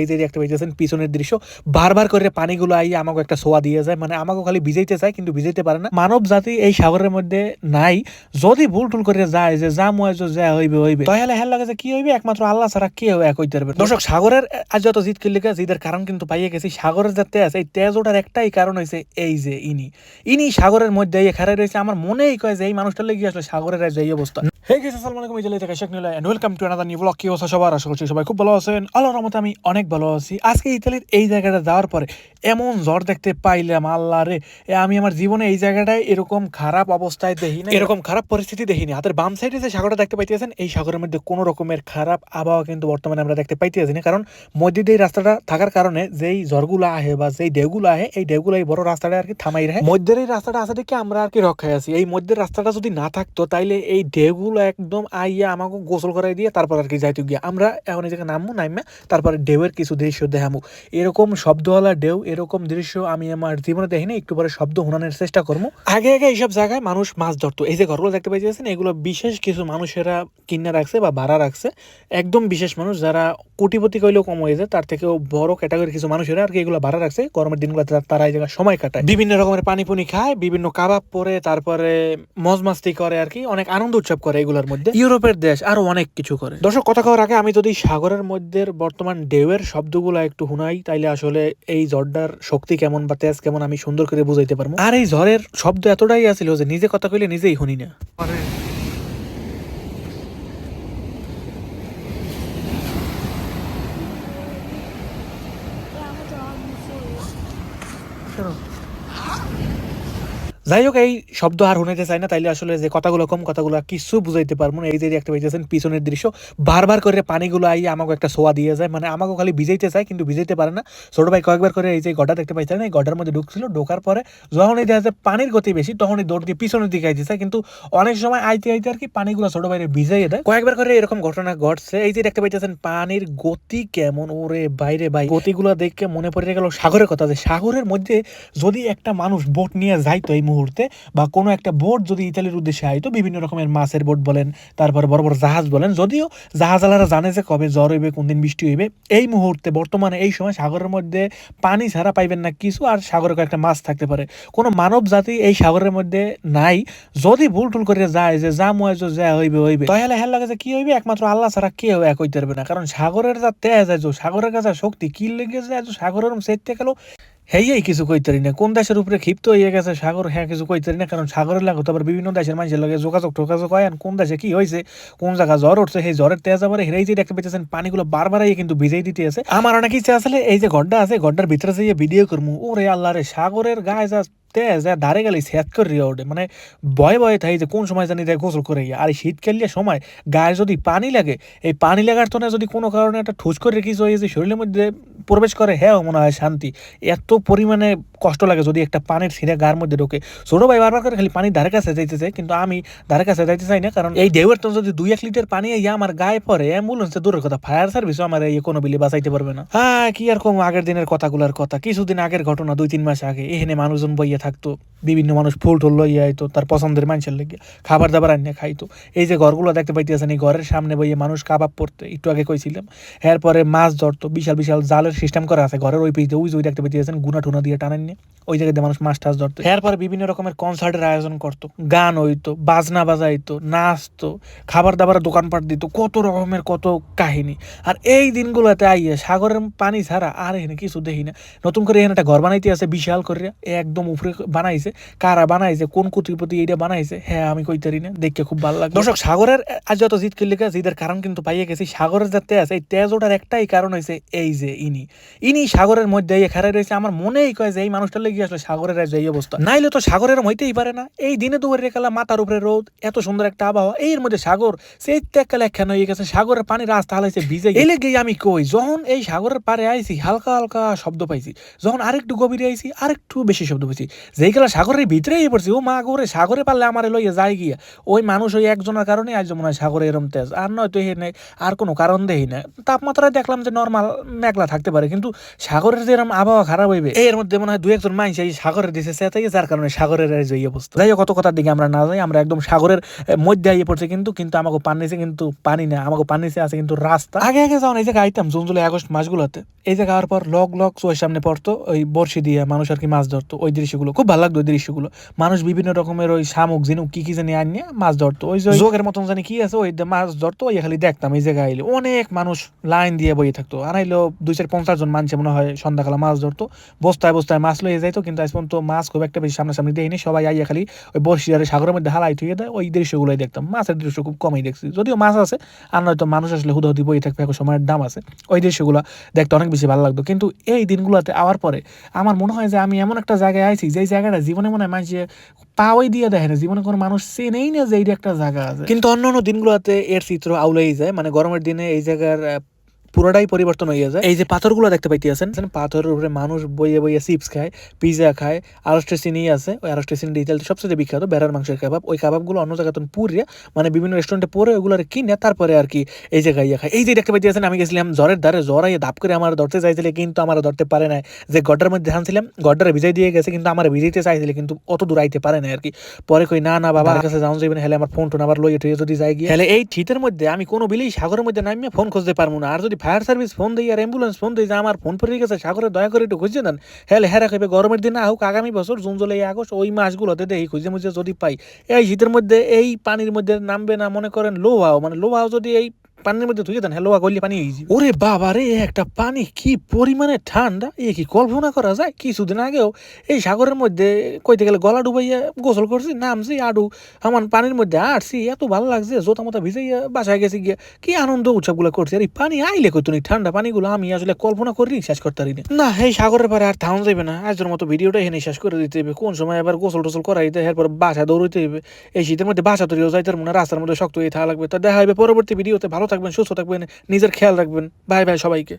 এই যে একটা পাইতেছেন, পিছনের দৃশ্য। বারবার করে পানিগুলো আই আমাকে একটা সোয়া দিয়ে যায়। মানে আমাকে খালি ভিজাইতে চায়, কিন্তু ভিজাইতে পারে না। মানব জাতি এই সাগরের মধ্যে নাই। যদি ভুল টুল করে যায়, যে যা ময় যা হইবে হইবে। তাহলে হেল লাগে যে কি হইবে, একমাত্র আল্লাহ ছাড়া কেউ এক হইতে পারবে দর্শক, সাগরের, আজ যত জিত করলে জিদের কারণ কিন্তু পাইয়ে গেছি। সাগরের যে তেজ, এই তেজ ওঠার একটাই কারণ হয়েছে এই যে ইনি। ইনি সাগরের মধ্যে এই খারাই রয়েছে। আমার মনেই কয় যে এই মানুষটা লেগে আসলে সাগরের আজ এই অবস্থা। হে গেছে আসসালামু আলাইকুম। ইজালি থেকে শেখ নিলা and welcome to another new blog কি অবস্থা সবার? আশা করছি সবাই খুব ভালো আছেন। আল্লাহর রহমতে আমি অনেক ভালো আছি। আজকে ইতালির এই জায়গাটা যাওয়ার পরে এমন জ্বর দেখতে পাইলাম আল্লাহ রে। এ আমি আমার জীবনে এই জায়গাটায় এরকম খারাপ অবস্থায় দেখি না এরকম খারাপ পরিস্থিতি দেখিনি। হাতের বাম সাইডে যে সাগরটা দেখতে পাইতেছেন এই সাগরের মধ্যে কোনো রকমের খারাপ আবহাওয়া কিন্তু বর্তমানে আমরা দেখতে পাইতেছি না কারণ মধ্যে দিয়ে রাস্তাটা থাকার কারণে যেই ঝড়গুলো আহে বা যেই ঢেউগুলো আহে এই ঢেউগুলো এই বড় রাস্তাটা আর কি থামাই রাখে। মধ্যের এই রাস্তাটা আছে দেখে আমরা আর কি রক্ষায় আছি। এই মধ্যের রাস্তাটা যদি না থাকতো তাইলে এই ঢেউগুলো একদম আইয়া আমাকে গোসল করাই দিয়ে তারপর আর কি যাইতে গিয়া। আমরা এখন এই জায়গায় নামবো নামবে তারপরে ঢেউয়ের কিছু দৃশ্য দেখামু। এরকম শব্দওয়ালা ঢেউ, এরকম দৃশ্য আমি আমার জীবনে দেখিনি, একটু পরে শব্দ শোনানোর চেষ্টা করব আগে আগে এইসব জায়গায় মানুষ মাছ ধরতো। এই যে ঘরগুলো দেখতে পাইতেছেন এগুলো বিশেষ কিছু মানুষেরা কিনে রাখছে বা ভাড়া রাখছে। একদম বিশেষ মানুষ যারা কোটিপতি কইলেও কম হয়ে যায়, তার থেকেও বড় ক্যাটাগরি কিছু মানুষেরা আর কি এগুলো ভাড়া রাখছে। গরমের দিনগুলোতে তারা এই জায়গায় সময় কাটায়। বিভিন্ন রকমের পানি পুনি খায়, বিভিন্ন কাবাব পরে, তারপরে মজ মাস্তি করে আর কি, অনেক আনন্দ উৎসব করে এগুলোর মধ্যে। ইউরোপের দেশ আরও অনেক কিছু করে। দর্শক, কথা কওয়ার আগে আমি যদি সাগরের মধ্যে বর্তমান ঢেউয়ের শব্দগুলো একটু শুনাই তাইলে আসলে এই ঝড়টার শক্তি কেমন বা তেজ কেমন আমি সুন্দর করে বুঝাইতে পারব। আর এই ঝড়ের শব্দ এতটাই আছিল যে নিজে কথা কইলে নিজেই শুনি না। যাই হোক এই শব্দ আর শুনাইতে চাই না, তাইলে আসলে যে কথাগুলো কম, কথাগুলো কিছু বুঝাইতে পারব না। এই যে একটা পাইতেছেন, পিছনের দৃশ্য। বারবার করে পানিগুলো আই আমাকে একটা সোয়া দিয়ে যায়। মানে আমাকে খালি ভিজাইতে চায়, কিন্তু ভিজাইতে পারে না। ছোট ভাই কয়েকবার করে এই যে গডা দেখতে পাইছিলেন এই গডার মধ্যে ঢুকছিল। ঢোকার পরে যখন এই দেখা যায় পানির গতি বেশি তখন এই দৌড় দিয়ে পিছনের দিকে আইতে চায়। কিন্তু অনেক সময় আইতে আইতে আর কি পানিগুলো ছোট ভাইরে ভিজাইয়ে দেয়। কয়েকবার করে এরকম ঘটনা ঘটছে। এই যে দেখতে পাইতেছেন, পানির গতি কেমন? ওরে বাইরে ভাই, গতিগুলো দেখে মনে পড়ে গেল সাগরের কথা। যে সাগরের মধ্যে যদি একটা মানুষ বোট নিয়ে যাইতো এই মুহূর্তে বা কোনো একটা বোট যদি ইতালির উদ্দেশ্যে আইতো, বিভিন্ন রকমের মাছের বোট বলেন, তারপর বড় বড় জাহাজ বলেন, যদিও জাহাজালারা জানে যে কবে জ্বর হইবে, কোন দিন বৃষ্টি হইবে, এই মুহূর্তে বর্তমানে এই সময় সাগরের মধ্যে পানি ছাড়া পাইবেন না কিছু, আর সাগরে কয়েকটা মাছ থাকতে পারে। কোনো মানব জাতি এই সাগরের মধ্যে নাই, যদি ভুল টুল করে যায় যে যা ময় যা হইবে হইবে। তাহলে হেল লাগে যে কি হইবে? একমাত্র আল্লাহ ছাড়া কেউ এক হইতে পারবে না। কারণ সাগরের যা তেজ আছে সাগরের কাছে শক্তি, কি লেগে যায় সাগরের সেতে গেল? হেই কিছু কইতারি না। কোন দেশের উপরে ক্ষিপ্ত হয়ে গেছে সাগর হ্যাঁ কিছু কইতারি না, কারণ সাগরের লাগত আবার বিভিন্ন দেশের মানুষের লগে যোগাযোগ টোকাযোগ হয়। কোন দেশে কি হয়েছে কোন জায়গা জ্বর উঠছে সেই জ্বরের তেজ আবার হেরাই যে দেখতে পেতেছেন পানিগুলো বারবার কিন্তু ভিজাই দিতে আছে। আমার অনেক ইচ্ছা আসলে এই যে গড্ডা আছে, গড্ডার ভিতরে যে ভিডিও করব ওরে আল্লাহ রে, সাগরের গায়ে যা তেজ ধারে গেলে সেট করে ওঠে মানে ভয়ে ভয়ে থাই যে কোন সময় জানি যায় গোসল করে গিয়ে আর শীতকালীয় সময় গায়ে যদি পানি লাগে, এই পানি লাগার তো যদি কোনো কারণে একটা ঠুস করে কিছু হয়ে যে শরীরের মধ্যে প্রবেশ করে হ্যাঁ মনে হয় শান্তি। এত পরিমাণে কষ্ট লাগে যদি একটা পানির ছিঁড়ে গার মধ্যে ঢোকে। ছোটো ভাই, বারবার করে খালি পানির ধারে কাছে যাইতে চাই, কিন্তু আমি ধারে কাছে যাইতে চাই না, কারণ এই ঢেউয়ের তো যদি দুই এক লিটার পানি ইয়ে আমার গায়ে পড়ে, অ্যাম্বুলেন্স দূরের কথা, ফায়ার সার্ভিসও আমার এই কোনো বিলি বাঁচাইতে পারবে না। হ্যাঁ কি আর কম আগের দিনের কথাগুলোর কথা। কিছুদিন আগের ঘটনা, দুই তিন মাস আগে এখানে মানুষজন বইয়ে থাকতো, বিভিন্ন মানুষ ফুল টুল লইয়া আইতো, তার পছন্দের মানুষের লেগে খাবার দাবার আনিয়ে খাইতো। এই যে ঘরগুলো দেখতে পাইতেছেন, এই ঘরের সামনে বইয়ে মানুষ কাবাব পড়তে একটু আগে কইছিলাম। এরপরে মাছ ধরতো, বিশাল বিশাল জালের সিস্টেম করা আছে ঘরের ওই পিছিয়ে যে ওই দেখতে পাইতেছেন, গুনা টুনা দিয়ে টানান নিয়ে, ওই জায়গাতে মানুষ মাছ টাছ ধরতো। এরপরে বিভিন্ন রকমের কনসার্টের আয়োজন করতো, গান হইতো, বাজনা বাজাইতো, নাচতো, খাবার দাবারের দোকানপাট দিত, কত রকমের, কত কাহিনী। আর এই দিনগুলোতে আইয়ে সাগরের পানি ছাড়া আর এখানে কিছু দেখি না। নতুন করে এখানে একটা ঘর বানাইতে আছে, বিশাল করে একদম উপরে বানাইছে কারা বানাইছে কোন কুতিপতি এইটা বানাইছে হ্যাঁ আমি কইতারি না দেখতে খুব ভালো লাগে দর্শক সাগরের আজ যত জিত করলে জিদের কারণ কিন্তু পাইয়ে গেছি সাগরের যে তেজ এই তেজ ওঠার একটাই কারণ হয়েছে এই যে ইনি। ইনি সাগরের মধ্যে এই খারাই রয়েছে আমার মনেই কয় যে এই মানুষটা লেগে আসলে সাগরের আজ এই অবস্থা। নাইলে তো সাগরের হইতেই পারে না। এই দিনে দুপুরে রেখালা মাথার উপরে রোদ এত সুন্দর একটা আবহাওয়া এর মধ্যে সাগর সেই ত্যাগকালে একখান হয়ে গেছে সাগরের পানি রাস্তা হালাইছে ভিজে এলে লেগে আমি কই যখন এই সাগরের পারে আইছি হালকা হালকা শব্দ পাইছি যখন আরেকটু গভীরে আইছি আরেকটু বেশি শব্দ পাইছি। যেই সাগরের ভিতরেই পড়ছি, ও মা করে সাগরে পারলে আমার লইয়া যায় গিয়া। ওই মানুষ ওই একজনের কারণে আজ মনে হয় সাগরে এরম তেজ। আর নয়তো এখানে আর কোনো কারণ দেই না। তাপমাত্রায় দেখলাম যে নর্মাল মেঘলা থাকতে পারে, কিন্তু সাগরের যে এরম আবহাওয়া খারাপ হইবে, এর মধ্যে মনে হয় দু একজন মানুষ এই সাগরের দেশে সেটাই যার কারণে সাগরের যে অবস্থা। যাই হোক, কত কথার দিকে আমরা না যাই, আমরা একদম সাগরের মধ্যে আইয়ে পড়ছে কিন্তু কিন্তু আমাকে পানি নিচে কিন্তু পানি না, আমাকে পানি নিচে আছে কিন্তু রাস্তা। আগে আগে যাও এই জায়গায় আইতাম জুন, জুলাই, আগস্ট মাসগুলোতে, এই জায়গা হওয়ার পর লগ লগ চোখের সামনে পড়তো, ওই বর্ষি দিয়ে মানুষ আর কি মাছ ধরতো, ওই দৃশ্যগুলো খুব ভালো লাগতো ওই দৃশ্যগুলো মানুষ বিভিন্ন রকমের ওই শামুক ঝিনুক কি কি জানি আনিয়ে মাছ ধরতো। ওই যে যোগের মতন জানি কি আছে ওই মাছ ধরতো ওই খালি দেখতাম এই জায়গায় আইলে। অনেক মানুষ লাইন দিয়ে বইয়ে থাকতো। আর আইলো দুই চার পঞ্চাশ জন মানুষ মনে হয় সন্ধ্যাকালে মাছ ধরতো। বস্তায় বস্তায় মাছ লইয়ে যাইতো কিন্তু আজ পর্যন্ত মাছ খুব একটা বেশি সামনাসামনি দেয়নি। সবাই আইয়া খালি ওই বর্ষি আর সাগরের মধ্যে হালাই থুয়ে দেয় ওই দৃশ্যগুলোই দেখতাম। মাছের দৃশ্য খুব কমই দেখছি। যদিও মাছ আছে আর নয়তো মানুষ আসলে হুদাহুদি বই থাকবে এখন সময়ের দাম আছে। ওই দৃশ্যগুলো দেখতে অনেক বেশি ভালো লাগতো। কিন্তু এই দিনগুলোতে আওয়ার পরে আমার মনে হয় যে আমি এমন একটা জায়গায় আইছি যেই জায়গাটা জীবনে মনে হয় মানুষ পাওয়াই দিয়ে দেখে না, জীবনে কোনো মানুষ চেনেই না যে এইটা একটা জায়গা আছে। কিন্তু অন্য অন্য দিনগুলোতে এর চিত্র আউলেই যায় মানে গরমের দিনে এই জায়গার পুরোটাই পরিবর্তন হয়ে যায়। এই যে পাথরগুলো দেখতে পাইতেছেন। পাথরের উপরে মানুষ বইয়ে বইয়ে চিপস খায় পিজা খায় আরস্টেসিনি আছে ওই আরস্টেসিনি ইতালিতে সবচেয়ে বিখ্যাত বেড়ার মাংসের কাবাব। ওই কাবাবগুলো অন্য জায়গায় পুরিয়া মানে বিভিন্ন রেস্টুরেন্টে পরে ওইগুলো ওগুলো কিনে তারপরে আর কি এই জায়গায় ইয়ে খায়। এই যে দেখতে পাইতেছেন আমি গেছিলাম জ্বরের দ্বারে জ্বর আইয়ে ধাপ করে আমার ধরতে চাইছিল কিন্তু আমার ধরতে পারে না যে গড্ডার মধ্যে ধানছিলাম গড্ডারে ভিজাই দিয়ে গেছে কিন্তু আমার ভিজাইতে চাইছিল কিন্তু অত দূর আইতে পারে না আর কি। পরে কই না না বাবা কাছে যাওয়া যাবে না হেলে আমার ফোন টোন আবার লইয়ে যদি যাই গিয়ে। হেলে এই শীতের মধ্যে আমি কোনো বিলেই সাগরের মধ্যে নামিয়ে ফোন খুঁজতে পারব না। আর যদি ফায়ার সার্ভিস ফোন দিয়ে আর অ্যাম্বুলেন্স ফোন দিয়ে আমার ফোন পড়ে গেছে, সাগরে দয়া করে একটু খুঁজে দেন হেলে হেরা খেবে গরমের দিনে হোক, আগামী বছর জুন, জুলাই, আগস্ট ওই মাসগুলোতে দেখি খুঁজে মুজে যদি পাই। এই শীতের মধ্যে, এই পানির মধ্যে নামবে না, মনে করেন লোহাও মানে লোহাও যদি এই পানির মধ্যে ধুয়ে দেন হ্যালো গলিয়ে পানি হয়ে। ওরে বাবা রে, একটা পানি কি পরিমাণে ঠান্ডা? এ কি কল্পনা করা যায়? কিছুদিন আগেও এই সাগরের মধ্যে কইতে গেলে গলা ডুবাইয়া গোসল করছি, নামছি, আডু, আমার পানির মধ্যে আটছি এত ভালো লাগছে, জোতা মোতা ভিজাইয়া বাসায় গেছি গিয়া, কি আনন্দ উৎসবগুলো করছি। আর এই পানি আইলে কইতো নি ঠান্ডা পানিগুলো আমি আসলে কল্পনা করি, শেষ করতে পারি না। এই সাগরের পারে আর থাউন যাবে না। আজের মতো ভিডিওটা এখানে শেষ করে দিতে হবে। কোন সময় আবার গোসল টোসল করা করাইতে এরপর বাসা দৌড়াইতে হবে। এই শীতের মধ্যে বাসা তৈরিও যাইতে পারব না, রাস্তার মধ্যে শক্ত হয়ে থাকা লাগবে। তো দেখা হবে পরবর্তী ভিডিওতে। ভালো থাকবেন সুস্থ থাকবেন নিজের খেয়াল রাখবেন। ভাই ভাই সবাইকে।